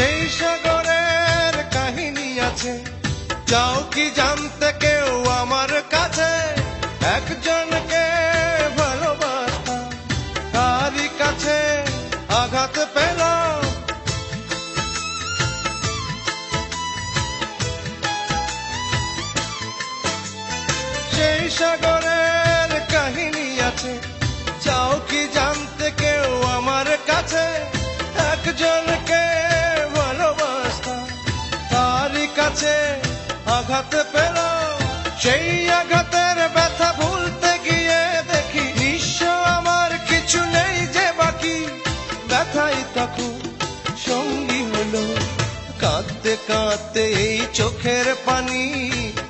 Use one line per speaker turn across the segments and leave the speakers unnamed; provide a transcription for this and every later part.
সেই সাগরের কাহিনী আছে। যাও কি জানতে কেউ আমার কাছে? একজনকে ভালোবাসতাম তারই কাছে আঘাত পেলাম। সেই সাগরের কাহিনী আছে। চাও কি জানতে কাছে আঘাত পেলাম সেই আঘাতের ব্যথা ভুলতে গিয়ে দেখি, নিঃস্ব আমার কিছু নেই যে বাকি। ব্যথাই তখন সঙ্গী হলো, কাঁদতে কাঁদতে এই চোখের পানি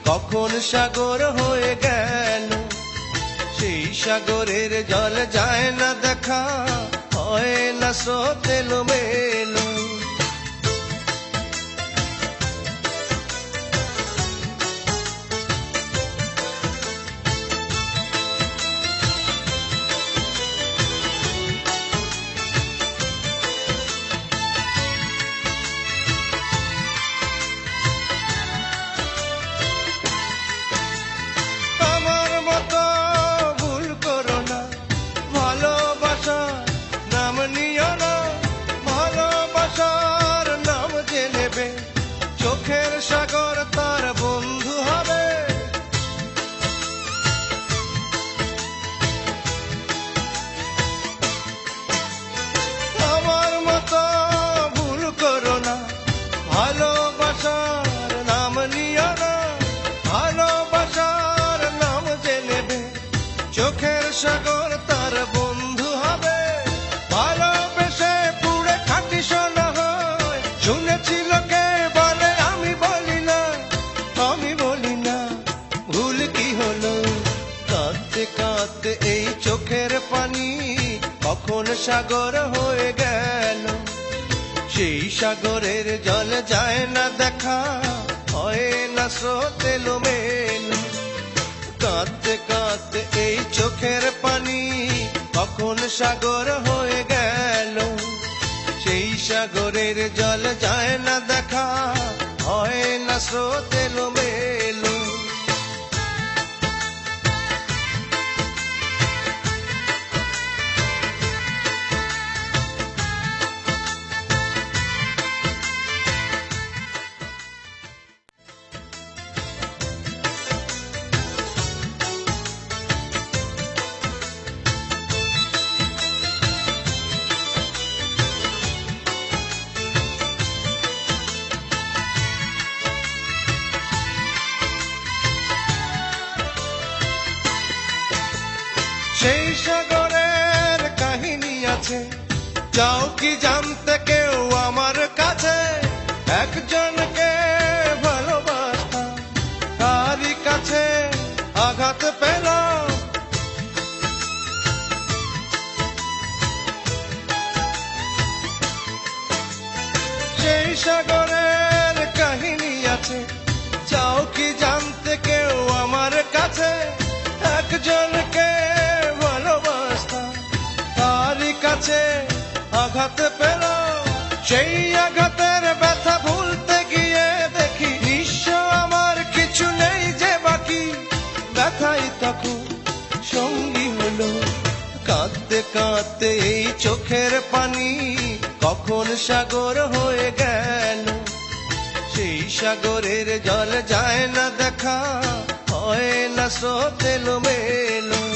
কখন সাগর হয়ে গেল? সেই সাগরের জল যায় না দেখা, হয় না স্রোত এলো মেলো চোখের সাগর তার বন্ধু হবে। ভালোবেসে পুরে খাটি শোনা হয়। শুনেছিল কে বলে, আমি বলি না, আমি বলি না, ভুল কি হলো? কাঁদতে কাঁদতে এই চোখের পানি কখন সাগর হয়ে গেল? সেই সাগরের জল যায় না দেখা, হয় না স্রোত এলো সাগর হয়ে গেল। সেই সাগরের জল যায় না দেখা হয় না স্রোতের এলো সেই সাগরের কাহিনী আছে। যাও কি জানতে কেউ আমার কাছে? একজনকে ভালোবাসতাম, তারই কাছে আঘাত পেলাম। সেই সাগরের কাছে আঘাত পেলাম সেই আঘাতের ব্যথা ভুলতে গিয়ে দেখি, নিঃস্ব আমার কিছু নেই যে বাকি। ব্যথাই তখন সঙ্গী হলো। কাঁদতে কাঁদতে এই চোখের পানি কখন সাগর হয়ে গেল? সেই সাগরের জল যায় না দেখা, হয় না স্রোত এলো মেলো